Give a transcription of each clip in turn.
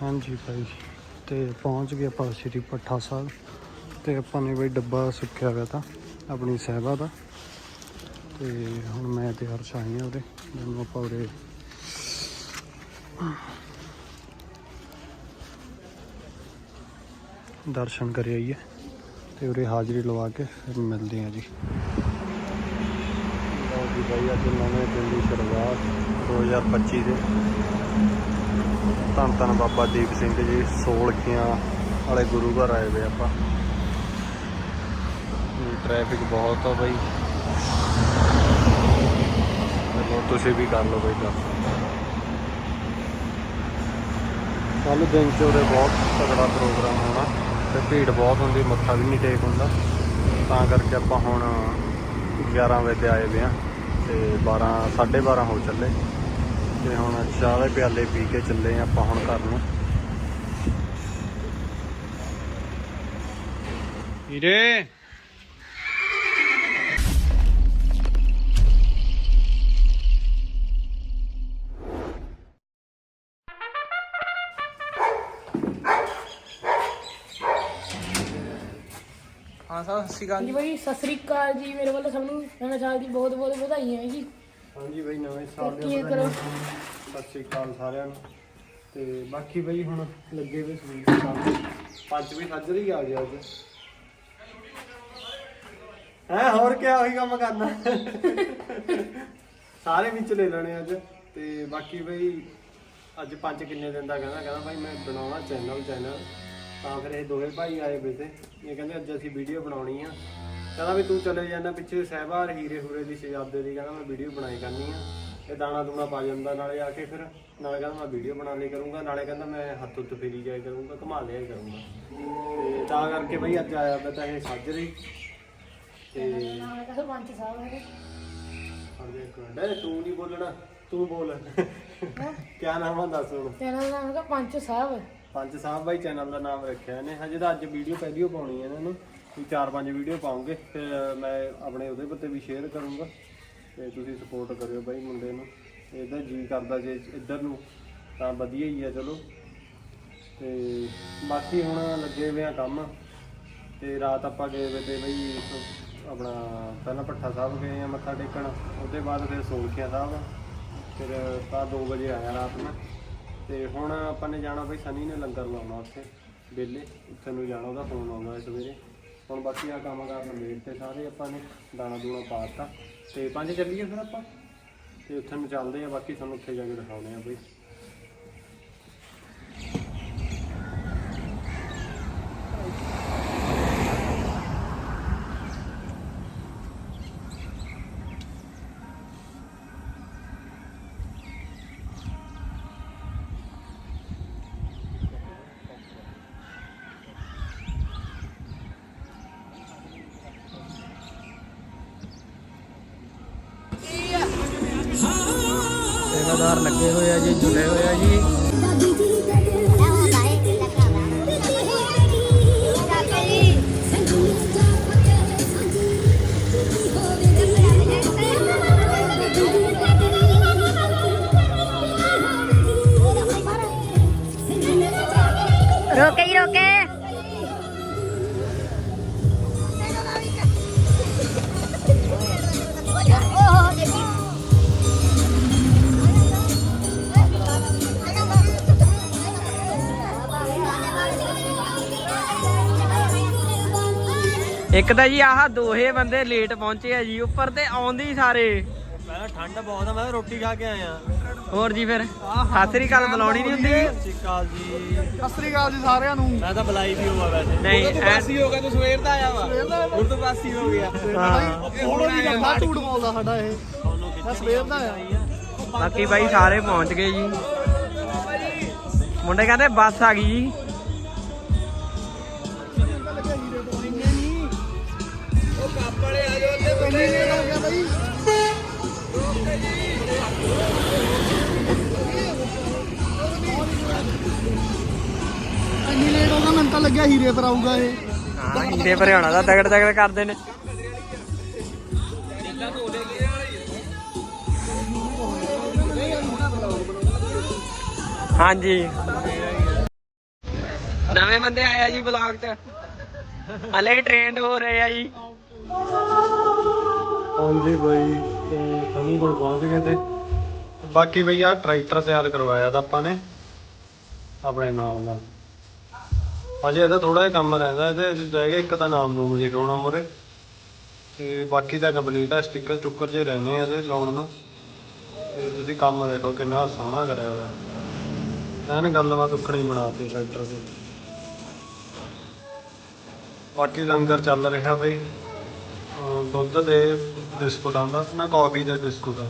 ਹਾਂਜੀ ਭਾਈ। ਤੇ ਪਹੁੰਚ ਗਏ ਆਪਾਂ ਸ਼੍ਰੀ ਪੱਠਾ ਸਾਹਿਬ। ਤੇ ਆਪਾਂ ਨੇ ਬਈ ਡੱਬਾ ਸੁੱਕਿਆ ਹੋਇਆ ਤਾਂ, ਆਪਣੀ ਸਹਿਬਾ ਦਾ। ਤੇ ਹੁਣ ਮੈਂ ਤੇ ਹਰਸ਼ ਆਏ ਆ ਉਹਦੇ ਜਦੋਂ ਆਪਾਂ ਉਰੇ ਦਰਸ਼ਨ ਕਰ ਆਈਏ। ਤੇ ਉਰੇ ਹਾਜ਼ਰੀ ਲਵਾ ਕੇ ਫਿਰ ਮਿਲਦੇ ਆ ਜੀ। ਲਓ ਜੀ ਭਾਈ, ਅੱਜ ਨਵੇਂ ਦਿਨ ਦੀ ਸ਼ੁਰੂਆਤ 2025 ਦੇ। ਧੰਨ ਧੰਨ ਬਾਬਾ ਦੀਪ ਸਿੰਘ ਜੀ ਸੋਲਖੀਆਂ ਵਾਲੇ ਗੁਰੂ ਘਰ ਆਏ ਵੇ ਆਪਾਂ। ਟ੍ਰੈਫਿਕ ਬਹੁਤ ਆ ਬਈ। ਚਲੋ ਤੁਸੀਂ ਵੀ ਕਰ ਲਓ ਬਈ ਦਰਸ਼ਨ ਕੱਲ ਦਿਨ ਚ ਉਰੇ ਬਹੁਤ ਤਗੜਾ ਪ੍ਰੋਗਰਾਮ ਹੋਣਾ ਤੇ ਭੀੜ ਬਹੁਤ ਹੁੰਦੀ, ਮੱਥਾ ਵੀ ਨਹੀਂ ਟੇਕ ਹੁੰਦਾ। ਤਾਂ ਕਰਕੇ ਆਪਾਂ ਹੁਣ 11 ਵਜੇ ਤੇ ਆਏ ਵੇ ਆ ਤੇ 12 12:30 ਹੋ ਚੱਲੇ। ਤੇ ਹੁਣ ਚਾਹ ਦੇ ਪਿਆਲੇ ਪੀ ਕੇ ਚੱਲੇ ਆਂ ਆਪਾਂ ਹੁਣ ਘਰ ਨੂੰ। ਹੀਰੇ ਹਾਂ ਸਰ ਸਤਿ ਸ਼੍ਰੀ ਅਕਾਲ ਹਾਂਜੀ ਭਾਈ ਸਤਿ ਸ੍ਰੀ ਅਕਾਲ ਜੀ। ਮੇਰੇ ਵੱਲੋਂ ਸਭ ਨੂੰ ਨਵੇਂ ਸਾਲ ਦੀ ਬਹੁਤ ਬਹੁਤ ਵਧਾਈਆਂ ਜੀ। ਹਾਂਜੀ ਬਈ ਨਵੇਂ ਸਾਲ ਕੀ ਦੀਆਂ ਕਰੋ? ਵਧਾਈਆਂ। ਸਤਿ ਸ਼੍ਰੀ ਅਕਾਲ ਸਾਰਿਆਂ ਨੂੰ। ਤੇ ਬਾਕੀ ਬਈ ਹੁਣ ਲੱਗੇ ਵੇ ਸਵੀਟ ਖਾਣ ਪੰਜ ਵੀ ਸੱਜਰੀ ਆ ਗਿਆ ਅੱਜ। ਹੈ ਹੋਰ ਕੀ ਉਹੀ ਕੰਮ ਕਰਨਾ? ਸਾਰੇ ਵਿੱਚ ਲੈ ਲੈਣੇ ਅੱਜ। ਤੇ ਬਾਕੀ ਬਈ ਅੱਜ ਪੰਜ ਕਿੰਨੇ ਦਿਨ ਦਾ ਕਹਿੰਦਾ ਕਹਿੰਦਾ ਭਾਈ ਮੈਂ ਬਣਾਉਣਾ ਚੈਨਲ ਚੈਨਲ ਤਾਂ ਫਿਰ ਇਹ ਦੋਵੇਂ ਭਾਈ ਆਏ ਵੇ ਤੇ। ਇਹ ਕਹਿੰਦੇ ਅੱਜ ਅਸੀਂ ਵੀਡੀਓ ਬਣਾਉਣੀ ਆ। ਕਹਿੰਦਾ ਵੀ ਤੂੰ ਚਲੇ ਜਾਂਦਾ ਪਿੱਛੇ ਸਹਿਬਾਰ ਹੀਰੇ ਹੂਰੇ ਦੀ ਸ਼ਹਿਜ਼ਾਦੇ ਦੀ ਕਹਿੰਦਾ ਮੈਂ ਵੀਡੀਓ ਬਣਾਈ ਕਰਨੀ ਆ। ਇਹ ਦਾਣਾ ਦੂਣਾ ਪਾ ਜਾਂਦਾ ਨਾਲੇ ਆ ਕੇ ਫਿਰ ਨਾਲੇ ਕਹਿੰਦਾ ਮੈਂ ਵੀਡੀਓ ਬਣਾ ਲਈ ਕਰੂੰਗਾ ਨਾਲੇ ਕਹਿੰਦਾ ਮੈਂ ਹੱਥ ਉੱਤ ਫੇਰੀ ਜਾਇਆ ਕਰੂੰਗਾ ਘੁਮਾ ਲਿਆ ਕਰੂੰਗਾ। ਤੇ ਤਾਂ ਕਰਕੇ ਬਈ ਅੱਜ ਆਇਆ ਮੈਂ ਤਾਂ ਇਹ ਸਾਜਰੀ ਤੇ ਨਾਮ ਹੈ ਸਰਪੰਚ ਸਾਹਿਬ ਹੈ ਅਰੇ ਇੱਕ ਮਿੰਟ ਇਹ ਤੂੰ ਨਹੀਂ ਬੋਲਣਾ ਤੂੰ ਬੋਲ। ਕਿਆ ਨਾਮ ਆ ਦੱਸ ਹੁਣ? ਦਾ ਨਾਮ ਹੈ ਪੰਚ ਸਾਹਿਬ। ਪੰਜ ਸਾਹਿਬ ਬਾਈ ਚੈਨਲ ਦਾ ਨਾਮ ਰੱਖਿਆ ਇਹਨੇ। ਹਜੇ ਤਾਂ ਅੱਜ ਵੀਡੀਓ ਪਹਿਲੀ ਓ ਪਾਉਣੀ ਹੈ ਇਹਨਾਂ ਨੂੰ। ਵੀ ਚਾਰ ਪੰਜ ਵੀਡੀਓ ਪਾਉਂਗੇ ਫਿਰ ਮੈਂ ਆਪਣੇ ਉਹਦੇ ਉੱਤੇ ਵੀ ਸ਼ੇਅਰ ਕਰੂੰਗਾ ਤੇ ਤੁਸੀਂ ਸਪੋਰਟ ਕਰਿਓ ਬਾਈ ਮੁੰਡੇ ਨੂੰ। ਇਹਦਾ ਜੀ ਕਰਦਾ ਜੇ ਇੱਧਰ ਨੂੰ, ਤਾਂ ਵਧੀਆ ਹੀ ਆ, ਚਲੋ। ਤੇ ਬਾਕੀ ਹੁਣ ਲੱਗੇ ਹੋਏ ਆ ਕੰਮ ਤੇ ਰਾਤ ਆਪਾਂ ਗਏ ਵੇ ਤੇ ਬਈ ਆਪਣਾ ਪਹਿਲਾਂ ਭੱਠਾ ਸਾਹਿਬ ਗਏ ਆ ਮੱਥਾ ਟੇਕਣ, ਉਹਦੇ ਬਾਅਦ ਫਿਰ ਸੋਲਖਿਆ ਸਾਹਿਬ। ਫਿਰ ਤਾਂ 2 ਵਜੇ ਆਇਆ ਰਾਤ ਨੂੰ ਤੇ ਹੁਣ ਆਪਾਂ ਨੇ ਜਾਣਾ ਬਈ, ਸਨੀ ਨੇ ਲੰਗਰ ਲਾਉਣਾ ਉੱਥੇ ਬੇਲੇ ਉੱਥੇ ਨੂੰ ਜਾਣਾ, ਉਹਦਾ ਫੋਨ ਆਉਂਦਾ ਸਵੇਰੇ। ਹੁਣ ਬਾਕੀ ਆ ਕੰਮ ਕਰਨ ਮੇਰ ਤੇ ਸਾਰੇ ਆਪਾਂ ਨੇ ਦਾਣਾ ਦੂਣਾ ਪਾਤਾ ਤੇ ਪੰਜ ਚੱਲੀਏ ਫਿਰ ਆਪਾਂ? ਤੇ ਉੱਥੇ ਨੂੰ ਚੱਲਦੇ ਆ, ਬਾਕੀ ਤੁਹਾਨੂੰ ਉੱਥੇ ਜਾ ਕੇ ਦਿਖਾਉਂਦੇ ਆ ਬਈ। ਸੇਵਾਦਾਰ ਲੱਗੇ ਹੋਏ ਆ ਜੀ ਜੁੜੇ ਹੋਏ ਆ ਜੀ। ਇੱਕ ਤਾਂ ਜੀ ਆਹ ਦੋਹੇ ਬੰਦੇ ਲੇਟ ਪਹੁੰਚੇ ਆ ਜੀ ਉੱਪਰ ਤੇ ਆਉਂਦੇ ਹੀ ਸਾਰੇ। ਪਹਿਲਾਂ ਠੰਡ ਬਹੁਤ ਆ ਮੈਂ ਰੋਟੀ ਖਾ ਕੇ ਆਇਆ ਹੋਰ ਜੀ ਫਿਰ? ਸਤਿ ਸ੍ਰੀ ਅਕਾਲ ਬੁਲਾਉਣੀ ਨਹੀਂ ਹੁੰਦੀ। ਅਕਾਲ ਜੀ। ਅਕਾਲ ਜੀ ਸਾਰਿਆਂ ਨੂੰ। ਮੈਂ ਤਾਂ ਬੁਲਾਈ ਵੀ ਹੋਆ ਵੈਸੇ। ਨਹੀਂ ਐ- ਹੋ ਗਿਆ ਤੂੰ ਸਵੇਰ ਦਾ ਆਇਆ ਵਾ। ਹੁਣ ਤੋਂ ਬਾਸੀ ਹੋ ਗਿਆ। ਹਾਂ। ਥੋੜਾ ਜਿਹਾ ਕਰਦਾ ਝੂਠ ਬੋਲਦਾ ਸਾਡਾ ਇਹ। ਮੈਂ ਸਵੇਰ ਦਾ ਆਇਆ। ਬਾਕੀ ਬਾਈ ਸਾਰੇ ਪਹੁੰਚ ਗਏ ਜੀ। ਮੁੰਡੇ ਕਹਿੰਦੇ ਬੱਸ ਆ ਗਈ ਜੀ। ਇੰਨੀ ਲੇਟ ਹੋ ਗਿਆ ਬਾਈ ਇੰਨੀ ਲੇਟ ਹੋ ਗਿਆ ਮੈਨੂੰ ਤਾਂ ਲੱਗਿਆ ਹੀਰੇ ਪਰ ਆਊਗਾ ਇਹ। ਹਾਂ ਹੀਰੇ ਭਰੇ ਹੋਣਾ ਦਾ ਤਗੜ ਤਗੜ ਕਰਦੇ ਨੇ। ਹਾਂਜੀ। ਨਵੇਂ ਬੰਦੇ ਆਏ ਆ ਜੀ ਬਲੌਗ 'ਚ। ਹਲੇ ਟ੍ਰੇਨਡ ਹੋ ਰਹੇ ਆ ਜੀ। ਹਾਂਜੀ ਬਾਈ, ਤੇ ਸਨੀ ਕੋਲ ਪਹੁੰਚ ਗਏ ਤੇ। ਬਾਕੀ ਬਈ ਆ ਟਰੈਕਟਰ ਤਿਆਰ ਕਰਵਾਇਆ ਤਾਂ ਆਪਾਂ ਨੇ, ਆਪਣੇ ਨਾਮ ਦਾ ਅਜੇ ਇਹਦਾ ਥੋੜਾ ਜਿਹਾ ਕੰਮ ਰਹਿੰਦਾ, ਇਹਦੇ ਰਹਿ ਗਿਆ ਇੱਕ ਤਾਂ ਨਾਮ ਨੂੰ ਜੀ ਕਰਾਉਣਾ ਮੋਰੇ ਤੇ ਬਾਕੀ ਤਾਂ ਕੰਪਲੀਟ ਆ ਸਟicker ਚੁੱਕਰ ਜੇ ਰਹਿੰਦੇ ਆ ਇਹਦੇ ਲਾਉਣ ਨੂੰ। ਤੇ ਤੁਸੀਂ ਕੰਮ ਦੇਖੋ ਕਿੰਨਾ ਸੋਹਣਾ ਕਰਿਆ ਹੋਇਆ। ਐਨ ਗੱਲਬਾਤ ਉਖੜੀ ਬਣਾਤੀ ਟਰੈਕਟਰ ਦੀ। ਬਾਕੀ ਲੰਗਰ ਚੱਲ ਰਿਹਾ ਬਈ। ਦੁੱਧ ਦੇ ਬਿਸਕੁਟਾਂ ਦਾ ਨਾ ਕਾਫੀ ਦੇ ਬਿਸਕੁਟ ਆ।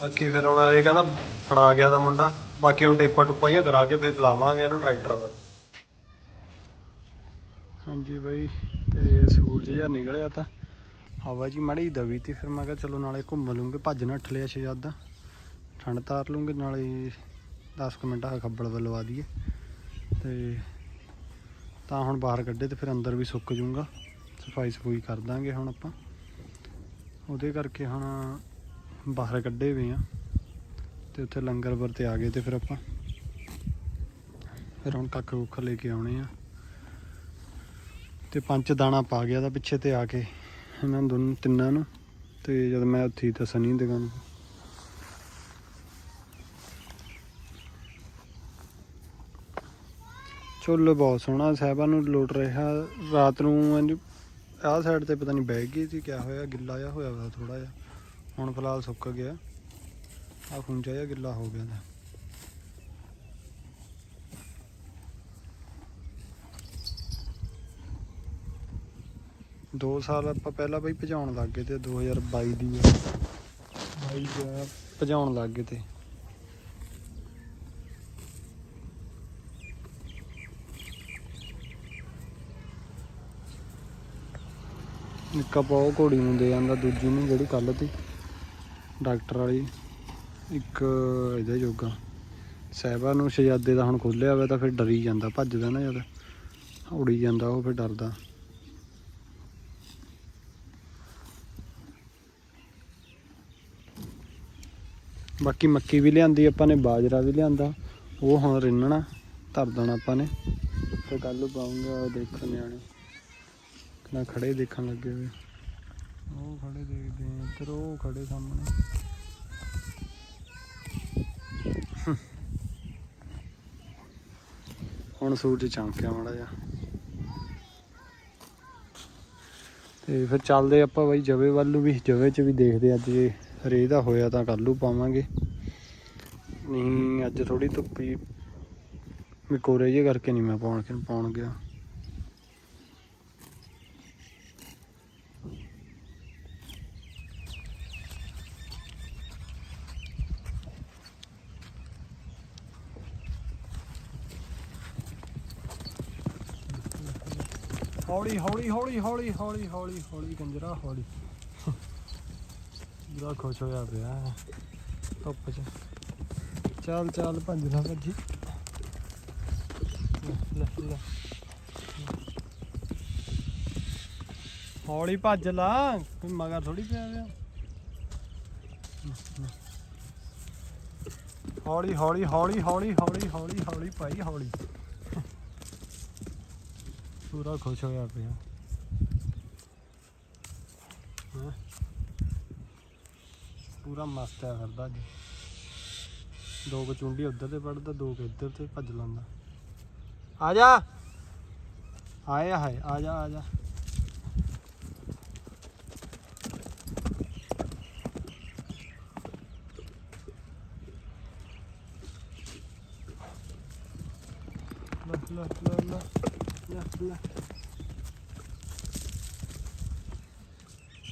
ਬਾਕੀ ਫਿਰ ਹੁਣ ਇਹ ਕਹਿੰਦਾ ਫੜਾ ਗਿਆ ਦਾ ਮੁੰਡਾ, ਬਾਕੀ ਹੁਣ ਟੇਪਾ ਟੁੱਪਾ ਹੀ ਕਰਾ ਕੇ ਫਿਰ ਲਾਵਾਂਗੇ ਇਹਨੂੰ ਟਰੈਕਟਰ ਦਾ ਹਾਂਜੀ ਬਾਈ ਤੇ ਸੂਰਜ ਜਿਹਾ ਨਿਕਲਿਆ ਤਾਂ। ਹਵਾ ਜੀ ਮਾੜੀ ਦਵੀ ਤੀ, ਫਿਰ ਮੈਂ ਕਿਹਾ ਚਲੋ ਨਾਲੇ ਘੁੰਮ ਲੂੰਗੇ, ਭੱਜ ਨੱਠ ਲਿਆ ਛੇ ਠੰਡ ਤਾਰ ਲੂੰਗੇ, ਨਾਲੇ 10 ਕੁ ਮਿੰਟ ਆ ਖੱਬਲ ਬਲਵਾ ਦਈਏ। ਤੇ ਤਾਂ ਹੁਣ ਬਾਹਰ ਕੱਢੇ ਤੇ ਫਿਰ ਅੰਦਰ ਵੀ ਸੁੱਕ ਜੂੰਗਾ। ਸਫ਼ਾਈ ਸਫੂਈ ਕਰ ਦਾਂਗੇ ਹੁਣ ਆਪਾਂ। ਉਹਦੇ ਕਰਕੇ ਹੁਣ ਬਾਹਰ ਕੱਢੇ ਹੋਏ ਆ ਤੇ ਉੱਥੇ ਲੰਗਰ ਵਰਤੇ ਆ ਗਏ ਤੇ ਫਿਰ ਆਪਾਂ ਫਿਰ ਹੁਣ ਕੱਖ ਕੁੱਖ ਲੈ ਕੇ ਆਉਣੇ ਆ। ਤੇ ਪੰਜ ਦਾਣਾ ਪਾ ਗਿਆ ਦਾ ਪਿੱਛੇ ਤੇ ਆ ਕੇ ਇਹਨਾਂ ਦੋਨੋਂ ਤਿੰਨਾਂ ਨੂੰ ਤੇ ਜਦ ਮੈਂ ਉੱਥੇ ਹੀ ਤਾਂ ਸਨੀ ਦੁਕਾਨ ਚੁੱਲ੍ਹ ਬਹੁਤ ਸੋਹਣਾ, ਸਾਹਿਬਾਂ ਨੂੰ ਲੋਟ ਰਿਹਾ, ਰਾਤ ਨੂੰ ਆਹ ਸਾਈਡ ਤੇ ਪਤਾ ਨਹੀਂ ਬਹਿ ਗਈ ਸੀ ਕਿਆ ਹੋਇਆ ਗਿੱਲਾ ਜਿਹਾ ਹੋਇਆ ਵਾ ਥੋੜਾ ਜਿਹਾ। ਹੁਣ ਫਿਲਹਾਲ ਸੁੱਕ ਗਿਆ। ਆਹ ਖੁੰਝਾ ਜਿਹਾ ਗਿੱਲਾ ਹੋ ਗਿਆ ਦਾ ਦੋ ਸਾਲ ਆਪਾਂ ਪਹਿਲਾਂ ਬਈ ਭਜਾਉਣ ਲੱਗ ਗਏ ਤੇ 2022 ਦੀ 22 ਚ ਭਜਾਉਣ ਲੱਗ ਗਏ ਤੇ। ਨਿੱਕਾ ਪਾਉ ਘੋੜੀ ਨੂੰ ਦੇ ਜਾਂਦਾ ਦੂਜੀ ਨੂੰ, ਜਿਹੜੀ ਕੱਲ ਤੀ ਡਾਕਟਰ ਵਾਲੀ, ਇੱਕ ਇਹਦਾ ਯੋਗਾ ਸਹਿਬਾ ਨੂੰ ਸ਼ਹਿਜ਼ਾਦੇ ਦਾ ਹੁਣ ਖੋਲਿਆ ਹੋਇਆ ਤਾਂ ਫਿਰ ਡਰੀ ਜਾਂਦਾ, ਭੱਜਦਾ ਨਾ ਜਦ ਉੜੀ ਜਾਂਦਾ, ਉਹ ਫਿਰ ਡਰਦਾ। ਬਾਕੀ ਮੱਕੀ ਵੀ ਲਿਆਂਦੀ, ਆਪਾਂ ਨੇ ਬਾਜਰਾ ਵੀ ਲਿਆਂਦਾ। ਉਹ ਹੁਣ ਰਿੰਨਣਾ, ਧਰ ਦੇਣਾ ਆਪਾਂ ਨੇ। ਤੇ ਕੱਲ ਨੂੰ ਪਾਉਂਗਾ ਦੇਖਣ ਨਿਆਣੇ। ਕਿੰਨਾ ਖੜੇ ਦੇਖਣ ਲੱਗੇ ਹੋਏ। ਉਹ ਖੜੇ ਦੇਖਦੇ ਆ ਇੱਧਰ ਉਹ ਖੜੇ ਸਾਹਮਣੇ। ਹੁਣ ਸੂਰਜ ਚਮਕਿਆ ਮਾੜਾ ਜਿਹਾ। ਤੇ ਫਿਰ ਚੱਲਦੇ ਆਪਾਂ ਬਾਈ ਜਵੇ ਵੱਲ ਨੂੰ ਵੀ ਜਵੇ ਚ ਵੀ ਦੇਖਦੇ ਅੱਜ ਜੇ ਰੇ ਦਾ ਹੋਇਆ ਤਾਂ ਕੱਲੂ ਪਾਵਾਂਗੇ। ਨਹੀਂ ਅੱਜ ਥੋੜੀ ਧੁੱਪੀ ਮਿਕੋਰੇ ਜੇ ਕਰਕੇ ਨਹੀਂ ਮੈਂ ਪਾਉਣ ਕਿ ਪਾਉਣ ਗਿਆ। ਹੌਲੀ ਹੌਲੀ ਹੌਲੀ ਹੌਲੀ ਹੌਲੀ ਹੌਲੀ ਹੌਲੀ ਕੰਜਰਾ ਹੌਲੀ ਜਿਹੜਾ ਖੁਸ਼ ਹੋਇਆ ਪਿਆ ਧੁੱਪ ਚ ਚੱਲ ਚੱਲ ਭੱਜ ਨਾ ਭੱਜੀ ਲੈ, ਲੈ, ਹੌਲੀ ਭੱਜ ਲਾ ਕੋਈ ਮਗਰ ਥੋੜੀ ਪਿਆ ਪਿਆ ਹੌਲੀ ਹੌਲੀ ਹੌਲੀ ਹੌਲੀ ਹੌਲੀ ਹੌਲੀ ਹੌਲੀ ਭਾਈ ਹੌਲੀ ਪੂਰਾ ਖੁਸ਼ ਹੋਇਆ ਪਿਆ। ਹੈਂ। ਪੂਰਾ ਮਸਤ ਹੈ ਫਿਰਦਾ ਅੱਜ ਦੋ ਕੁ ਚੁੰਡੀ ਉੱਧਰ ਤੇ ਪੜਦਾ, ਦੋ ਕੁ ਇੱਧਰ ਤੇ ਭੱਜ ਲਾਂਦਾ। ਆ ਜਾ। ਆਏ ਹਾਏ, ਆ ਜਾ ਆ ਜਾ। ਲੈ ਲੈ।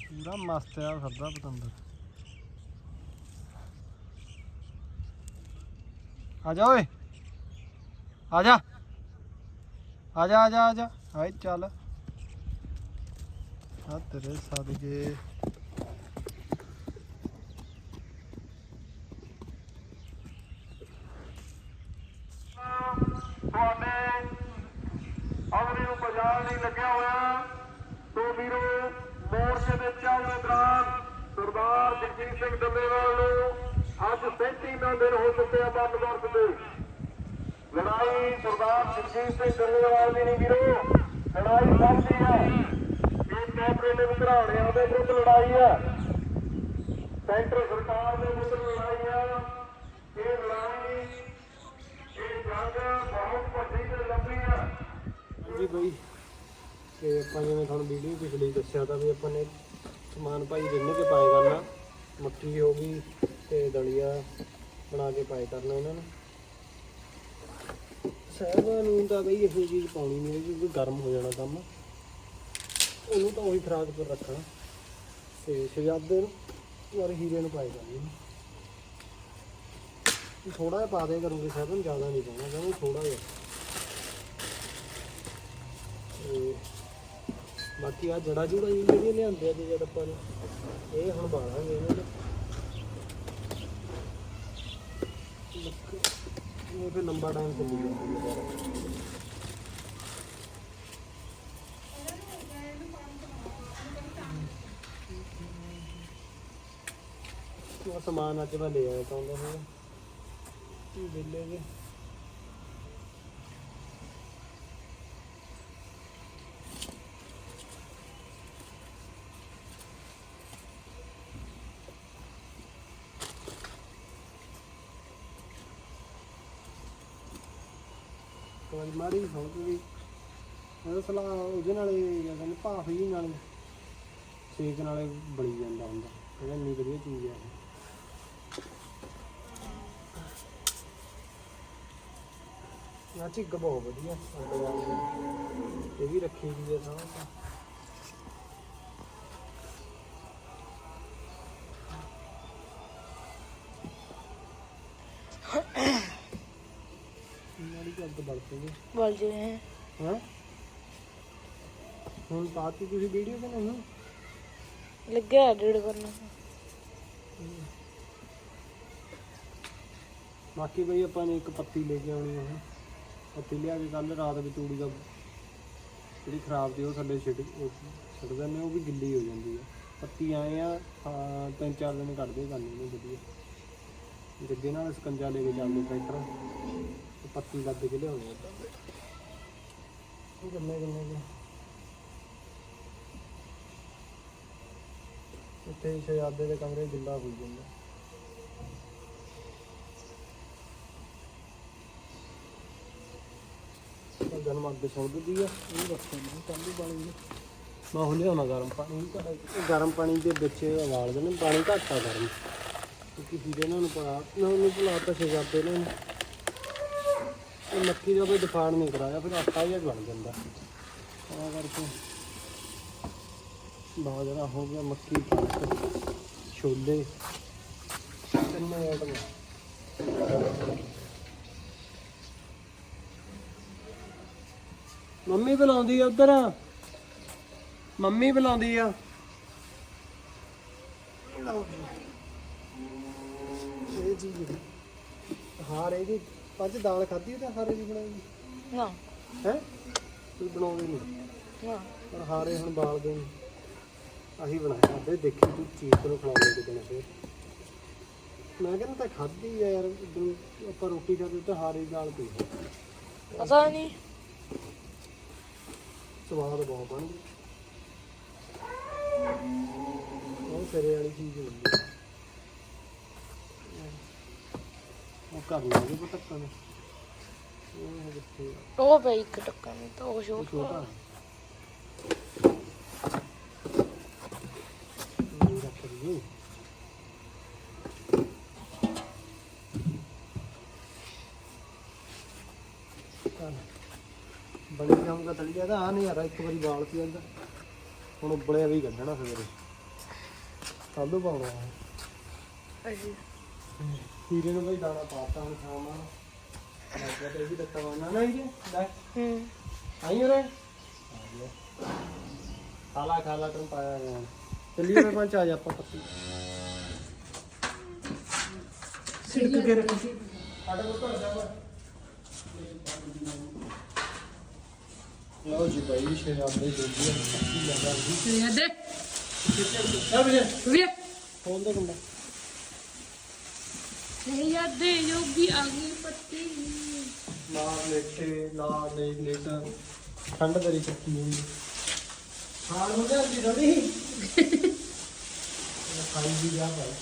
ਪੂਰਾ ਮਸਤ ਆ ਫਿਰਦਾ ਪਤੰਦਰ। ਆ ਜਾ ਓਏ। ਆ ਜਾ। ਆ ਜਾ ਆ ਜਾ ਆ ਜਾ। ਹਾਏ ਚੱਲ। ਆ ਤੇਰੇ ਸਦਕੇ ਤੁਹਾਡੇ ਅਗਲੇ ਨੂੰ ਬਾਜ਼ਾਰ ਨਹੀਂ ਲੱਗਿਆ ਹੋਇਆ ਸੋ ਵੀਰੋ ਮੋਰਚੇ ਦੇ ਚੱਲਦੇ ਦੌਰਾਨ ਸਰਦਾਰ ਜਗਜੀਤ ਸਿੰਘ ਡੱਲੇਵਾਲ ਨੂੰ ਅੱਜ 37ਵਾਂ ਦਿਨ ਹੋ ਚੁੱਕਿਆ ਬੰਦ ਵਰਤ ਦੇ ਲੜਾਈ ਸਰਦਾਰ ਜਗਜੀਤ ਸਿੰਘ ਡੱਲੇਵਾਲ ਦੀ ਨਹੀਂ ਵੀਰੋ, ਲੜਾਈ ਸਭ ਦੀ ਹੈ ਇਹ ਕੋਆਪਰੇਟਿਵ ਘਰਾਣਿਆਂ ਦੇ ਵਿਰੁੱਧ ਲੜਾਈ ਹੈ। ਸੈਂਟਰ ਸਰਕਾਰ ਦੇ ਵਿਰੁੱਧ ਲੜਾਈ ਹੈ। ਇਹ ਲੜਾਈ, ਇਹ ਜੰਗ ਬਹੁਤ ਵੱਡੀ ਤੇ ਲੰਬੀ ਹੈ। ਜੀ ਬਈ। ਤੇ ਆਪਾਂ ਜਿਵੇਂ ਤੁਹਾਨੂੰ ਵੀਡੀਓ ਪਿਛਲੀ ਦੱਸਿਆ ਤਾਂ ਵੀ ਆਪਾਂ ਨੇ ਸਮਾਨ ਭਾਈ ਜਿੰਨੇ ਕੇ ਪਾਏ ਕਰਨਾ, ਮੱਕੀ ਹੋ ਗਈ ਤੇ ਦਲੀਆ ਬਣਾ ਕੇ ਪਾਏ ਕਰਨਾ ਇਹਨਾਂ ਨੂੰ। ਸਾਹਿਬਾਂ ਨੂੰ ਤਾਂ ਬਈ ਇਹੋ ਚੀਜ਼ ਪਾਉਣੀ ਨਹੀਂ ਕਿਉਂਕਿ ਗਰਮ ਹੋ ਜਾਣਾ ਕੰਮ। ਉਹਨੂੰ ਤਾਂ ਉਹੀ ਖਰਾਕ ਪਰ ਰੱਖਣਾ, ਤੇ ਸਜਾਦੇ ਨੂੰ ਔਰ ਹੀਰੇ ਨੂੰ ਪਾਏ ਕਰਨਾ ਥੋੜਾ ਜਿਹਾ ਪਾ ਦੇ ਕਰੂੰਗੇ ਸਾਹਿਬਾਂ ਜ਼ਿਆਦਾ ਨਹੀਂ ਪਾਉਣਾ, ਕਿਉਂਕਿ ਥੋੜਾ ਜਿਹਾ ਤੇ ਬਾਕੀ ਆ ਜੜਾ ਜੁੜਾ ਜੀ ਜਿਹੜੀਆਂ ਲਿਆਂਦੇ ਆ ਜੀ ਜਦ ਆਪਾਂ ਨੇ, ਇਹ ਹੁਣ ਬਾਲਾਂਗੇ ਇਹਨਾਂ ਨੂੰ ਇਹ ਫਿਰ ਲੰਬਾ ਟਾਈਮ ਚੱਲੀ ਸਮਾਨ ਅੱਜ ਮੈਂ ਲੈ ਆਇਆ ਤਾਂ ਉਹਦਾ ਹੁਣ ਬਿੱਲੇ ਦੇ ਕੋਈ ਮਾੜੀ ਹੋ ਗਈ ਉਹ ਸਲਾ ਉਹਦੇ ਨਾਲ ਕਹਿੰਦੇ ਭਾਫ ਜੀ ਨਾਲ ਸੇਕ ਨਾਲੇ ਬਣੀ ਜਾਂਦਾ ਹੁੰਦਾ। ਇਹ ਇੰਨੀ ਵਧੀਆ ਚੀਜ਼ ਹੈ ਇਹ। ਚੀਜ਼ ਬਹੁਤ ਵਧੀਆ। ਇਹ ਵੀ ਰੱਖੀ ਗਈ ਹੈ ਸਾਰਾ ਬਲ ਪਈ ਬੋਲ ਜੀ। ਹੈ? ਹਾਂ ਹੁਣ ਪਾਤੀ ਤੁਸੀਂ ਵੀਡੀਓ ਕਿ ਨਹੀਂ? ਲੱਗਿਆ ਡੇਢ ਕਰਨਾ ਬਾਕੀ ਬਈ ਆਪਾਂ ਨੇ ਇੱਕ ਪੱਤੀ ਲੈ ਕੇ ਆਉਣੀ ਹੈ ਪੱਤੀ ਲਿਆ ਕੇ ਕੱਲ ਰਾਤ ਵੀ ਤੂੜੀ ਦਾ ਜਿਹੜੀ ਖਰਾਬ ਦੀ ਉਹ ਥੱਲੇ ਛਿੱਟ ਉਹ ਛੱਡ ਦਿੰਦੇ ਉਹ ਵੀ ਗਿੱਲੀ ਹੋ ਜਾਂਦੀ ਹੈ ਪੱਤੀ ਆਏ ਆ ਤਿੰਨ ਚਾਰ ਦਿਨ ਕੱਢਦੇ ਕਰਨੀ ਨੇ ਵਧੀਆ। ਜੱਗੇ ਨਾਲ ਸਕੰਜਾ ਲੈ ਕੇ ਚੱਲਦੇ ਟਰੈਕਟਰ। ਪੱਤੀ ਲੱਦ ਕੇ ਲਿਆਉਣੀ ਆ। ਉਹ ਕਿੰਨੇ ਕਿੰਨੇ ਦੇ ਉੱਥੇ ਸ਼ਹਿਜ਼ਾਦੇ ਦੇ ਕਮਰੇ ਗਿੱਲਾ ਹੋਈ ਜਾਂਦਾ। ਗਰਮ ਅੱਗ ਸੁੱਟ ਦਿੱਤੀ ਆ। ਇਹ ਰੱਖੋ ਨਹੀਂ ਕੰਦੀ ਪਾਣੀ ਨੂੰ ਮੈਂ ਉਹ ਲਿਆਉਣਾ ਗਰਮ ਪਾਣੀ। ਗਰਮ ਪਾਣੀ ਦੇ ਵਿੱਚ ਉਬਾਲ ਦੇਣਾ ਪਾਣੀ ਘੱਟ ਆ ਗਰਮ। ਕਿਉਂਕਿ ਹੀਰੇ ਨਾਲ ਨੂੰ ਪਾ ਨਾ ਉਹਨੂੰ ਭੁਲਾਤਾ ਸ਼ਹਿਜ਼ਾਦੇ ਨੇ ਇਹ ਮੱਕੀ ਦਾ ਕੋਈ ਦਫਾੜ ਨਹੀਂ ਕਰਾਇਆ, ਫਿਰ ਆਟਾ ਹੀ ਬਣ ਜਾਂਦਾ। ਤਾਂ ਕਰਕੇ ਬਹੁਤ ਹੋ ਗਿਆ ਮੱਕੀ ਕਣਕ ਛੋਲੇ, ਤਿੰਨੇ ਆਈਟਮ। ਮੰਮੀ ਬੁਲਾਉਂਦੀ ਆ ਉਧਰ? ਮੰਮੀ ਬੁਲਾਉਂਦੀ ਆ? ਇਹ ਜੀ ਹਾਰ ਇਹਦੀ। ਅੱਜ ਦਾਲ ਖਾਧੀ ਤੇ ਹਾਰੇ ਦੀ ਬਣਾਈ? ਨਾ। ਹੈ? ਤੂੰ ਬਣਾਉਂਦੀ ਨਹੀਂ? ਨਾ। ਪਰ ਹਾਰੇ ਹੁਣ ਬਾਲਦੇ ਨੇ। ਅਸੀਂ ਬਣਾਇਆ। ਅੱਡੇ ਦੇਖੀ ਤੂੰ ਚੀਜ਼ ਤੈਨੂੰ ਖਿਲਾਉਂਦੇ ਕਿਤੇ ਫੇਰ ਮੈਂ ਕਹਿੰਦਾ ਤਾਂ ਖਾਧੀ ਆ ਯਾਰ। ਉਦੋਂ ਆਪਾਂ ਰੋਟੀ ਖਾਧੀ ਤਾਂ ਹਾਰੇ ਦੀ ਦਾਲ ਪੀ ਪਤਾ ਨਹੀਂ। ਸਵਾਦ ਬਹੁਤ ਬਣ ਗਈ। ਉਹ ਸਿਰੇ ਵਾਲੀ ਚੀਜ਼ ਹੁੰਦੀ ਆ। ਉਹ ਕਰ ਲਾਂਗੇ ਨੇ ਉਹ ਕਿੱਥੇ ਆ? ਉਹ ਪਈ ਇੱਕ ਟੱਕਾ ਨਹੀਂ ਤਾਂ ਉਹ ਉਹ ਸ਼ੋਟ ਛੋਟਾ ਇਹ ਰੱਖ ਲਈ ਚੱਲ। ਬਣੀ ਜਾਊਗਾ ਤਲੀਆ ਤਾਂ ਆ ਨਹੀਂ ਯਾਰ ਇੱਕ ਵਾਰੀ ਬਾਲ ਸੀ ਅੰਦਰ ਹੁਣ ਉਬਲਿਆ ਵੀ ਕੱਢਣਾ ਸਵੇਰੇ। ਕੱਲ ਪਾਉਣਾ। ਹੈ। ਅਸੀਂ ਹੀਰੇ ਨੂੰ ਬਈ ਦਾਣਾ ਪਾਤਾ ਹੁਣ ਖਾਵਾਂ ਲੱਗਿਆ ਤੇ ਇਹ ਵੀ ਦਿੱਤਾ ਵਾਣਾ ਨਾ ਇਹ ਲੈ। ਹੂੰ। ਆਈ ਉਰੇ ਖਾਲਾ ਖਾਲਾ ਤੈਨੂੰ ਪਾਇਆ ਗਿਆ ਚੱਲੀਏ ਮੈਂ ਪੰਜ ਆ ਜਾ ਆਪਾਂ ਪੱਤੀ ਸਿੱਕ ਕੇ ਰੱਖ। ਸਾਡੇ ਕੋਲ ਤਾਂ ਜਾ ਲਓ ਜੀ ਭਾਈ ਸ਼ਰਾਬ ਦੇ ਦੋਜੀ ਪੱਤੀ ਲਗਾ ਦੀ ਲੈ ਦੇ ਵੀਰੇ। ਖੋਲ ਦੇ ਕੁੰਡਾ ਇਹ ਯਾਦ ਦੇ ਜੋਗੀ ਆ ਗਈ ਪੱਤੀ ਨਾਲ ਲੇਟੇ ਨਾਲ ਲੈ ਲੇਟ ਠੰਡ ਕਰੀ ਚੱਕੀ ਹੋਈ। ਹਾਲ ਹੋ ਜਾਂਦੀ ਥੋੜੀ ਖਾਈ ਵੀ ਜਾ ਭਾਈ।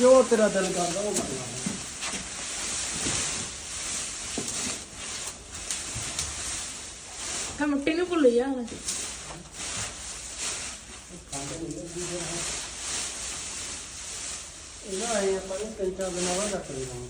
ਜੋ ਤੇਰਾ ਦਿਲ ਕਰਦਾ ਉਹ ਕਰ ਲਾ। ਤਾਂ ਮਿੱਟੀ ਨੂੰ ਭੁੱਲ ਜਾ ਹੁਣ। ਇਹਨਾਂ ਆਏ ਆਪਾਂ ਨੇ ਤਿੰਨ ਚਾਰ ਦਿਨਾਂ ਬਾਅਦ ਰੱਖ ਲਈ ਹੁਣ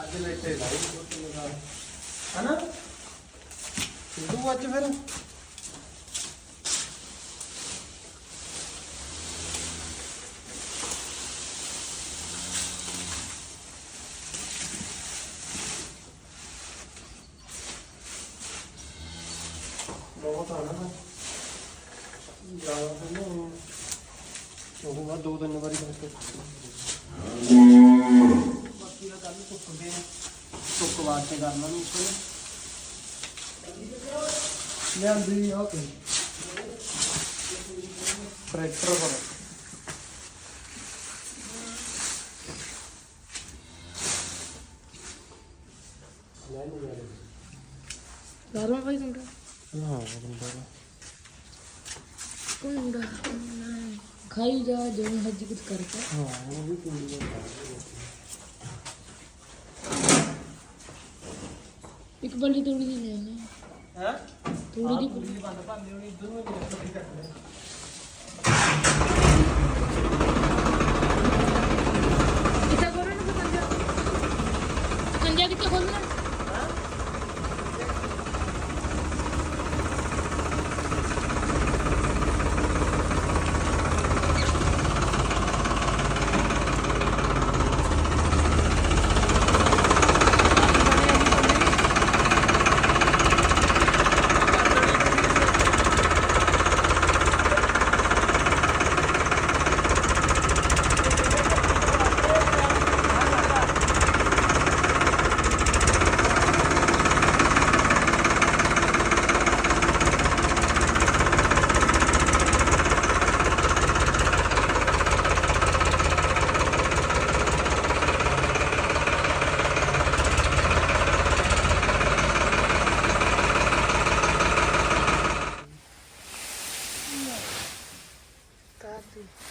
ਅੱਜ ਲੈਟੇ ਲਾਈ ਹਨਾ ਤੂੰ ਅੱਜ ਫਿਰ ਬਹੁਤ ਆਣਾ ਨਾ ਜ਼ਿਆਦਾ ਤਾਂ ਨਹੀਂ ਉਹ ਬਾਅਦ ਦੋ ਤਿੰਨ ਵਾਰੀ ਕਰਕੇ ਬਾਕੀ ਦਾ ਕੱਲ ਧੁੱਪ ਦੇ ਧੁੱਪ ਬਾਅਦ ਤੇ ਕਰਨਾ ਨੂੰ ਉੱਪਰ ਲਿਆਂਦੀ ਹੋ ਕੇ ਟਰੈਕਟਰ ਪਰ ਲੈ ਨਹੀਂ ਯਾਰ ਬਾਹਰੋਂ ਭਾਈ ਕੁੰਡਾ ਹਾਂ ਬੰਦਾ ਕੁੰਡਾ ਖਾਈ ਜਾ ਜਿਵੇਂ ਹੱਜ ਕੁਝ ਕਰਦਾ ਹਾਂ ਉਹ ਵੀ ਦਾ ਇੱਕ ਬਲਦੀ ਤੋੜੀ ਦੀ ਲੈ ਆਉਂਦੇ ਹੈ? ਥੋੜੀ ਦੀ ਕੁੜੀ ਬੰਦ ਭੰਦੇ ਹੋਣੀ ਇਧਰ ਨੂੰ ਵੀ ਰੱਖੀ ਕੱਟ ਲੈ ਕਿੱਥੇ ਕਰੋ ਨਾ ਕੰਜਾ ਕੰਜਾ ਕਿੱਥੇ ਖੋਲਣਾ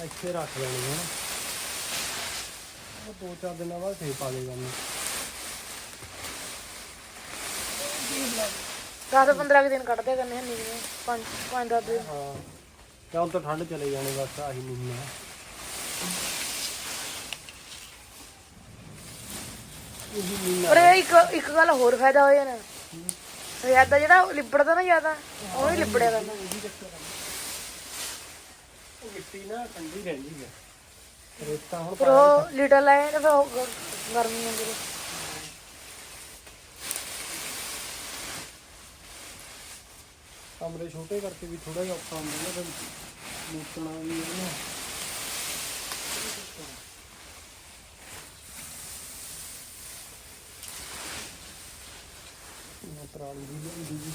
ਇੱਥੇ ਰੱਖ ਲੈਣੀ ਹੈ ਉਹ ਦੋ ਚਾਰ ਦਿਨਾਂ ਬਾਅਦ ਫੇਰ ਪਾ ਲੇਗਾ ਮੈਂ 10 15 ਦਿਨ ਕੱਢਦੇ ਕਰਨੇ ਹੰਨੀ ਨੇ 5 5 10 ਦਿਨ। ਹਾਂ ਹੁਣ ਤਾਂ ਠੰਡ ਚਲੇ ਜਾਣੀ ਬਸ ਆਹੀ ਮਹੀਨਾ। ਇਹੀ ਮਹੀਨਾ। ਪਰ ਇਹ ਇੱਕ ਇੱਕ ਗੱਲ ਹੋਰ ਫਾਇਦਾ ਹੋ ਜਾਣਾ। ਜ਼ਿਆਦਾ ਜਿਹੜਾ ਲਿਬੜਦਾ ਨਾ ਜ਼ਿਆਦਾ ਉਹ ਨਹੀਂ ਲਿਬੜਿਆ ਕਰਦਾ। ਉਹ ਮਿੱਟੀ ਨਾ ਠੰਡੀ ਰਹਿੰਦੀ ਹੈ। ਰੇਤਾ ਹੁਣ ਪਰ ਉਹ ਲੀਟਰ ਲਾਏ ਤੇ ਫਿਰ ਉਹ ਗ- ਗਰਮੀ ਹੁੰਦੀ ਹੈ ਕਮਰੇ ਛੋਟੇ ਕਰਕੇ ਵੀ ਥੋੜਾ ਜਿਹਾ ਔਖਾ ਹੁੰਦਾ ਨਾ ਫਿਰ ਮੂਤਣਾ ਵੀ ਹੈ। ਨਾ ਇਹ ਪਰਾਲੀ ਦੀ ਲਿਆਂਦੀ ਜੀ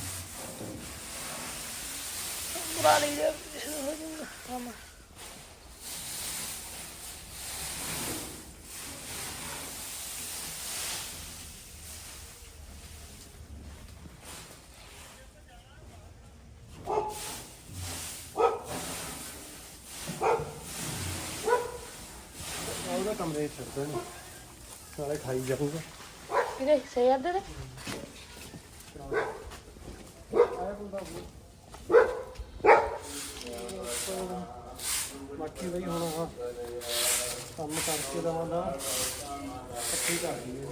ਬੁਰਾ ਲਈ ਜਾ ਸ਼ੁਰੂ ਹੋ ਜਾਊਗਾ ਕੰਮ ਆਹ ਉਹਦਾ ਛੱਡ ਦੇਣਾ ਨਾਲੇ ਖਾਈ ਜਾਊਗਾ। ਕਿਹਦੇ ਸੇ ਅੱਧੇ ਦੇ? ਬਾਕੀ ਬਈ ਹੁਣ ਆਹ ਕੰਮ ਕਰਕੇ ਦਵਾਂ ਦਾ ਇਕੱਠੀ ਕਰ ਦਈਏ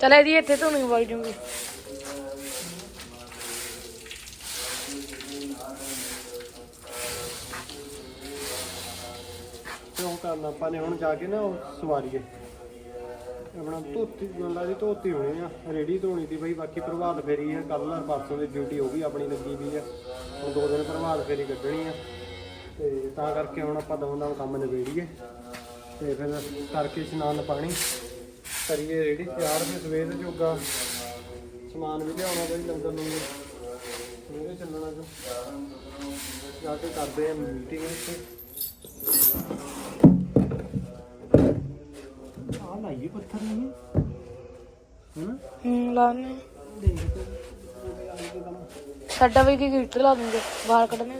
ਚਲ ਇਹਦੀ ਇੱਥੇ ਨਹੀਂ ਵਗ ਜੂਗੀ ਤੇ ਉਹ ਆਪਾਂ ਨੇ ਹੁਣ ਜਾ ਕੇ ਨਾ ਉਹ ਸਵਾਰੀਏ। ਆਪਣਾ ਧੋਤੀ ਮੰਦਾ ਦੀ ਧੋਤੀ ਹੋਣੀ ਆ ਰੇੜੀ ਧੋਣੀ ਦੀ ਬਈ, ਬਾਕੀ ਪ੍ਰਭਾਤ ਫੇਰੀ ਆ ਕੱਲ ਨਾਲ ਪਰਸੋਂ ਦੀ ਡਿਊਟੀ ਹੋ ਗਈ ਆਪਣੀ ਲੱਗੀ ਵੀ ਆ। ਹੁਣ ਦੋ ਦਿਨ ਪ੍ਰਭਾਤ ਫੇਰੀ ਕੱਢਣੀ ਆ, ਤੇ ਤਾਂ ਕਰਕੇ ਹੁਣ ਆਪਾਂ ਦੋ ਦਾ ਕੰਮ ਨਿਬੇੜੀਏ। ਤੇ ਫਿਰ ਕਰਕੇ ਇਸ਼ਨਾਨ ਪਾਣੀ, ਕਰੀਏ ਰੇੜੀ ਤਿਆਰ ਵੀ ਸਵੇਰ ਜੋਗਾ। ਸਮਾਨ ਵੀ ਲਿਆਉਣਾ ਬਈ ਲੰਗਰ ਨੂੰ ਸਵੇਰੇ ਚੱਲਣਾ ਜੋ ਜਾ ਕੇ ਕਰਦੇ ਆ ਮੀਟਿੰਗ ਇੱਥੇ। ਲਾਈਏ ਪੱਥਰ ਨਹੀਂ ਹੈ ਹਨਾ? ਹੂੰ ਲਾਣੇ ਦੇਖ ਤੇ ਆਈ ਕੇ ਕੰਮ ਸਾਡਾ ਵੀ ਕੀ ਗਿੱਟ ਲਾ ਦੂੰਗੇ ਬਾਹਰ ਕੱਢਣੇ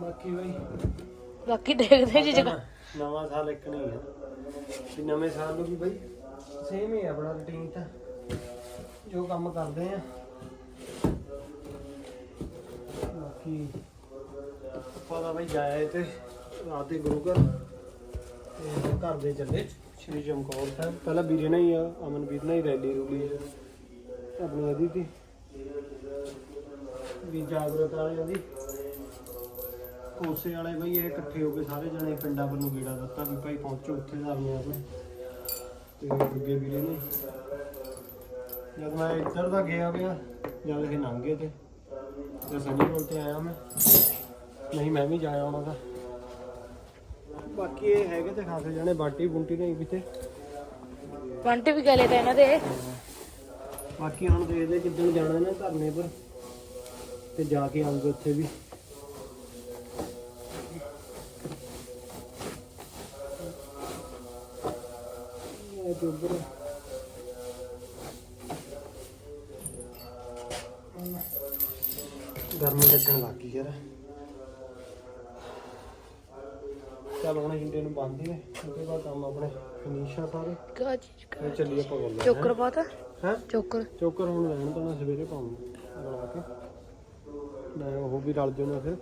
ਬਾਕੀ ਬਈ। ਬਾਕੀ ਦੇਖਦੇ ਜੀ ਜਗ੍ਹਾ। ਨਵਾਂ ਸਾਲ ਇੱਕ ਨਹੀਂ ਹੈ। ਵੀ ਨਵੇਂ ਸਾਲ ਨੂੰ ਵੀ ਬਈ ਸੇਮ ਹੀ ਹੈ ਆਪਣਾ ਰੁਟੀਨ ਤਾਂ। ਜੋ ਕੰਮ ਕਰਦੇ ਆ। ਬਾਕੀ ਆਪਾਂ ਦਾ ਬਈ ਜਾਇਆ ਤੇ ਰਾਤ ਦੇ ਗੁਰੂ ਘਰ ਤੇ ਘਰ ਦੇ ਚੱਲੇ। ਸ਼੍ਰੀ ਚਮਕੌਰ ਸਾਹਿਬ। ਪਹਿਲਾਂ ਵੀਰੇ ਨਾਲ ਹੀ ਆ, ਅਮਨਵੀਰ ਨਾਲ ਹੀ ਰੈਲੀ ਰੂਲੀ ਆਪਣੀ ਇਹਦੀ ਤੀ। ਵੀ ਜਾਗਰਤ ਵਾਲਿਆਂ ਦੀ। ਕੋਸੇ ਵਾਲੇ ਬਈ ਇਹ ਇਕੱਠੇ ਹੋ ਕੇ ਸਾਰੇ ਜਣੇ ਪਿੰਡਾਂ ਵੱਲੋਂ ਗੇੜਾ ਦਿੱਤਾ ਵੀ ਭਾਈ ਪਹੁੰਚੋ ਉੱਥੇ ਦਾ ਆਈਆਂ ਆਪਣੇ। ਤੇ ਅੱਗੇ ਵੀਰੇ ਨੇ। ਜਦ ਮੈਂ ਇੱਧਰ ਦਾ ਗਿਆ ਪਿਆ ਜਦ ਇਹ ਲੰਘ ਗਏ ਤੇ ਤੇ ਸਨੀ ਕੋਲ ਤੇ ਆਇਆ ਮੈਂ। ਨਹੀਂ ਮੈਂ ਵੀ ਜਾਇਆ ਉਹਨਾਂ ਦਾ। ਬਾਕੀ ਇਹ ਹੈਗੇ ਤੇ ਖਾਸੇ ਜਣੇ ਬਾਟੀ ਬੁੰਟੀ ਨਹੀਂ ਕਿਤੇ ਬੰਟੀ ਵੀ ਗਏ ਤਾਂ ਇਹਨਾਂ ਦੇ। ਬਾਕੀ ਹੁਣ ਦੇਖਦੇ ਕਿੱਦਣ ਜਾਣਾ ਨਾ ਧਰਨੇ ਪਰ ਤੇ ਜਾ ਕੇ ਆਉਂਗੇ ਉੱਥੇ ਵੀ। ਇਹ ਜੋਬਰ ਗਰਮੀ ਲੱਗਣ ਲੱਗ ਯਾਰ। ਚੱਲ ਹੁਣ ਹਿੰਦੇ ਨੂੰ ਬੰਨ੍ਹਦੇ ਨੇ ਉਹਦੇ ਬਾਅਦ ਕੰਮ ਆਪਣੇ ਫਿਨਿਸ਼ ਆ ਸਾਰੇ। ਚੀਜ਼ ਫਿਰ ਚੱਲੀਏ ਆਪਾਂ ਬੋਲਦੇ ਚੋਕਰ ਪਾਤਾ? ਹੈ? ਚੋਕਰ। ਚੋਕਰ ਹੁਣ ਲੈਣ ਤਾਂ ਸਵੇਰੇ ਪਾਉਂਗਾ ਰਲਾ ਕੇ। ਮੈਂ ਉਹ ਵੀ ਰਲ ਜਾਣਾ ਫਿਰ।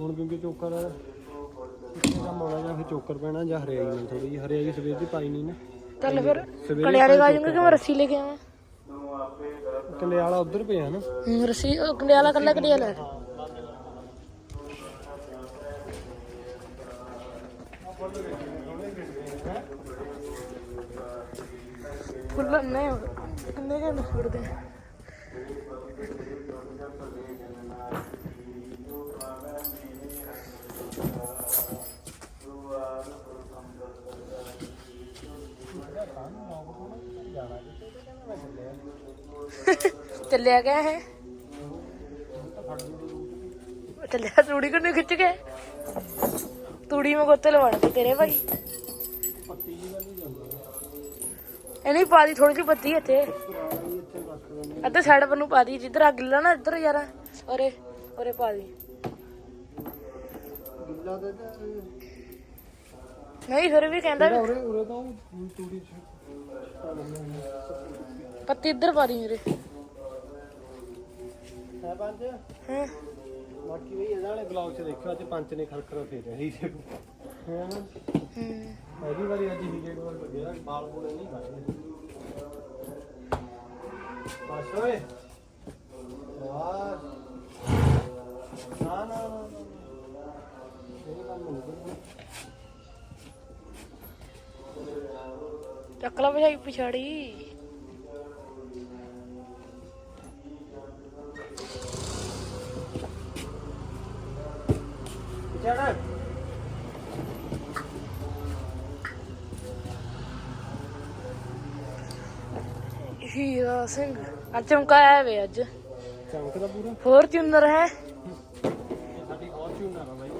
ਹੁਣ ਕਿਉਂਕਿ ਚੋਕਰ ਇੱਥੇ ਕੰਮ ਆਉਣਾ ਜਾਂ ਫਿਰ ਚੋਕਰ ਪੈਣਾ ਜਾਂ ਹਰਿਆਈ ਨਾਲ ਥੋੜੀ ਜਿਹੀ। ਹਰਿਆਈ ਸਵੇਰ ਦੀ ਪਾਈ ਨਹੀਂ ਨਾ। ਚੱਲ ਫਿਰ ਸਵੇਰੇ ਕੰਡਿਆਲੇ ਗਾ ਜੂੰਗੇ ਕਿ ਮੈਂ ਰੱਸੀ ਲੈ ਕੇ ਆਵਾਂ? ਕੰਡਿਆਲਾ ਉਧਰ ਪਿਆ ਨਾ। ਹੂੰ, ਰੱਸੀ ਉਹ ਕੰਡਿਆਲਾ ਕੱਲਾ ਕੰਡਿਆਲਾ ਹੈ। ਫੁੱਲ ਨਹੀਂ ਕਿੰਨੇ ਘੰਟੇ ਛੱਡਦੇ ਚੱਲਿਆ ਗਿਆ ਹੈ ਚੱਲਿਆ ਤੂੜੀ ਕੰਨੇ ਖਿੱਚ ਕੇ ਤੂੜੀ ਮੇ ਗੋਤੇ ਲਵਾਣ ਤੇ ਤੇਰੇ ਭਾਈ। ਇਹਨੇ ਪਾ ਦੀ ਥੋੜੀ ਜਿਹੀ ਪੱਤੀ ਇੱਥੇ। ਅੱਧੇ ਸਾਈਡ ਪਰ ਨੂੰ ਪਾ ਦੀ ਜਿੱਧਰ ਅੱਗ ਲਾ ਨਾ ਇੱਧਰ ਯਾਰ। ਔਰੇ ਔਰੇ ਪਾ ਦੀ। ਗਿੱਲਾ ਦੇ ਨਹੀਂ ਫਿਰ ਵੀ ਕਹਿੰਦਾ ਵੀ ਉਰੇ ਉਰੇ ਤਾਂ ਤੂੜੀ ਪੱਤੀ ਇੱਧਰ ਪਾ ਦੀ ਮੇਰੇ। ਹੈ ਪੰਜ? ਹਾਂ? ਬਾਕੀ ਵੀ ਇਹਦੇ ਵਾਲੇ ਬਲੌਗ 'ਚ ਦੇਖਿਓ ਅੱਜ ਪੰਜ ਨੇ ਖਰਖਰ ਫੇਰ ਰਹੀ ਸੀ ਹਾਂ ਹੂੰ। ਪਹਿਲੀ ਵਾਰੀ ਅੱਜ ਹੀ ਗੇਟ ਵੱਲ ਲੱਗਿਆ ਬਾਲ ਬੂਲ ਨਹੀਂ ਵੱਜਦੇ ਬਸ ਓਏ। ਵਾਹ ਨਾ ਨਾ ਨਾ ਨਾ। ਇਹ ਕੰਮ ਨਹੀਂ ਕਰਨਾ। ਚੱਕ ਲਾ ਭਜਾਈ ਪਿਛਾੜੀ। ਚੜ ਹੀਰਾ ਸਿੰਘ। ਅੱਜ ਚਮਕਾਇਆ ਵੇ ਅੱਜ। ਚਮਕਦਾ ਪੂਰਾ? ਫੋਰਚੂਨਰ ਹੈ? ਇਹ ਸਾਡੀ ਫੋਰਚੂਨਰ ਆ ਬਾਈ।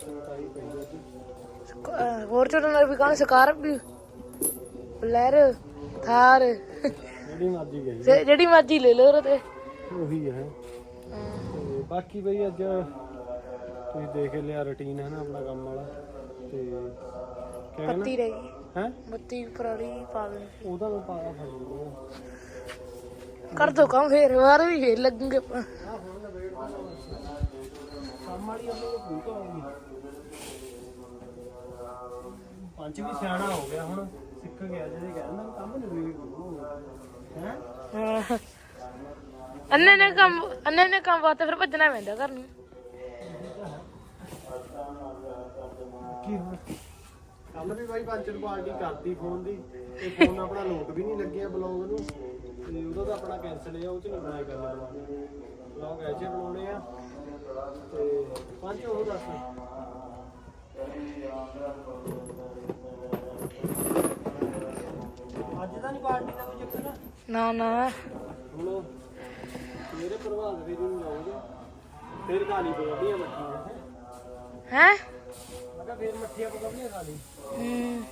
ਚਮਕਾਈ ਪਈ ਅੱਜ। ਫੋਰਚੂਨਰ ਵੀ ਕਾਨ ਸਕਾਰਪੀਓ ਬਲੈਰੋ ਥਾਰ। ਜਿਹੜੀ ਮਰਜ਼ੀ ਗਈ ਤੇ ਜਿਹੜੀ ਮਰਜ਼ੀ ਲੈ ਲਓ ਉਹਦੇ ਉਹੀ ਹੈ। ਬਾਕੀ ਬਈ ਅੱਜ ਤੁਸੀਂ ਦੇਖ ਲਿਆ ਰੁਟੀਨ ਹੈ ਨਾ ਆਪਣਾ ਕੰਮ ਵਾਲਾ। ਤੇ ਕਿਆ ਕਹਿਣਾ ਪੱਤੀ ਰਹਿ। ਗਈ ਹੈ ਬੱਤੀ ਪੁਰਾਣੀ ਪਾ ਦੇ। ਉਹਦਾ ਮੈਂ ਪਾਇਆ ਫੜ ਲੂੰਗਾ ਕਰ ਦੋ ਕੰਮ ਫੇਰ ਬਾਹਰ ਵੀ ਫੇਰ ਲੱਗੂਗੇ ਆਪਾਂ। ਕੰਮ ਵਾਲੀ ਆਪਣੇ ਕੋਲ ਭੂਤ ਆਉਗੀ ਪੰਜ ਵੀ ਸਿਆਣਾ ਹੋ ਗਿਆ ਹੁਣ। ਸਿੱਖ ਗਿਆ ਜਿਹਦੇ ਕਹਿੰਦਾ ਕੰਮ ਨਹੀਂ ਹੈ? ਹਾਂ। ਅੰਨੇ ਨੇ ਕੰਮ ਅੰਨੇ ਨੇ ਕੰਮ ਵਾਸਤੇ ਫਿਰ ਭੱਜਣਾ ਪੈਂਦਾ ਘਰ ਨੂੰ। ਕੀ ਹੁਣ ਕੱਲ ਵੀ ਬਾਈ ਪੰਚਰ ਪਾਰਟੀ ਕਰਤੀ ਫੋਨ ਦੀ ਤੇ ਫੋਨ ਆਪਣਾ ਲੋਕ ਵੀ ਨਹੀਂ ਲੱਗਿਆ ਬਲੌਗ ਨੂੰ ਤੇ ਉਹਦਾ ਤਾਂ ਆਪਣਾ ਕੈਨਸਲ ਹੈ ਉਹ ਚ ਨਹੀਂ ਬਣਾਈ ਕਰਨੇ ਬਲੌਗ ਐਜੇ ਬਣਾਉਣੇ ਆ ਤੇ ਪੰਜ ਉਹ ਦੱਸ। ਅੱਜ ਤਾਂ ਨਹੀਂ ਪਾਰਟੀ ਦਾ ਕੋਈ ਚੱਕਰ? ਨਾ ਨਾ। ਹੁਣ ਮੇਰੇ ਪ੍ਰਭਾਤ ਫੇਰੀ ਨੂੰ ਜਾਓਗੇ ਫਿਰ ਕਾਲੀ ਪਕਾਉਣੀਆਂ ਮੱਠੀਆਂ। ਹੈ? ਕਿਹਾ ਫਿਰ ਮੱਠੀਆਂ ਪਕਾਉਣੀਆਂ ਹੂੰ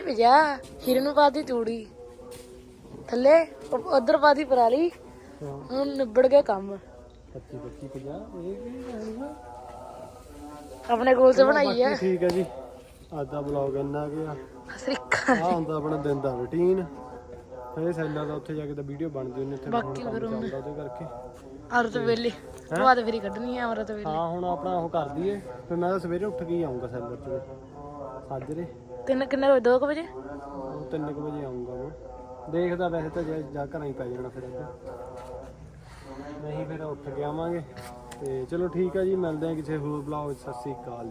ਭਜਾ। ਹੀਰ ਨੂੰ ਪਾਦੀ ਤੂੜੀ। ਥੱਲੇ ਉੱਧਰ ਪਾਦੀ ਪਰਾਲੀ। ਹਾਂ ਹੁਣ ਨਿਬੜ ਗਿਆ ਕੰਮ। 25 25 50 ਇਹ ਆਪਣੇ ਕੋਲ ਤੇ ਬਣਾਈ ਆ। ਬਾਕੀ ਠੀਕ ਹੈ ਜੀ। ਅੱਜ ਦਾ ਬਲੌਗ ਇੰਨਾ ਗਿਆ ਸ੍ਰੀਕਾ ਆ ਹੁੰਦਾ ਆਪਣਾ ਦਿਨ ਦਾ ਰੁਟੀਨ ਫੇਰ ਸੈਲਰ ਦਾ ਉੱਥੇ ਜਾ ਕੇ ਤਾਂ ਵੀਡੀਓ ਬਣਦੀ ਉਹਨੇ ਉੱਥੇ ਬਾਕੀ ਫਿਰ ਉਹਨੇ- ਉਹਦੇ ਕਰਕੇ। ਅਰਤ ਵੇਲੇ ਬਾਅਦ ਫੇਰੀ ਕੱਢਣੀ ਆ ਅਮਰਤ ਵੇਲੇ। ਹਾਂ ਹੁਣ ਆਪਣਾ ਉਹ ਕਰ ਦਈਏ ਫਿਰ ਮੈਂ ਤਾਂ ਸਵੇਰੇ ਉੱਠ ਕੇ ਹੀ ਆਉਂਗਾ ਸੈਲਰ ਚ ਸਾਜਰੇ। ਤਿੰਨ ਕਿੰਨੇ ਵਜੇ? 2 ਵਜੇ? ਉਹ 3 ਵਜੇ ਆਉਂਗਾ ਮੈਂ ਦੇਖਦਾ ਵੈਸੇ ਤਾਂ ਜਾ ਜਾ ਘਰਾਂ ਹੀ ਪੈ ਜਾਣਾ ਫਿਰ ਅੱਜ ਨਹੀਂ ਫਿਰ ਉੱਠ ਕੇ ਆਵਾਂਗੇ। ਤੇ ਚਲੋ ਠੀਕ ਆ ਜੀ ਮਿਲਦੇ ਆ ਕਿਸੇ ਹੋਰ ਬਲੌਗ ਸਤਿ ਸ੍ਰੀ ਅਕਾਲ।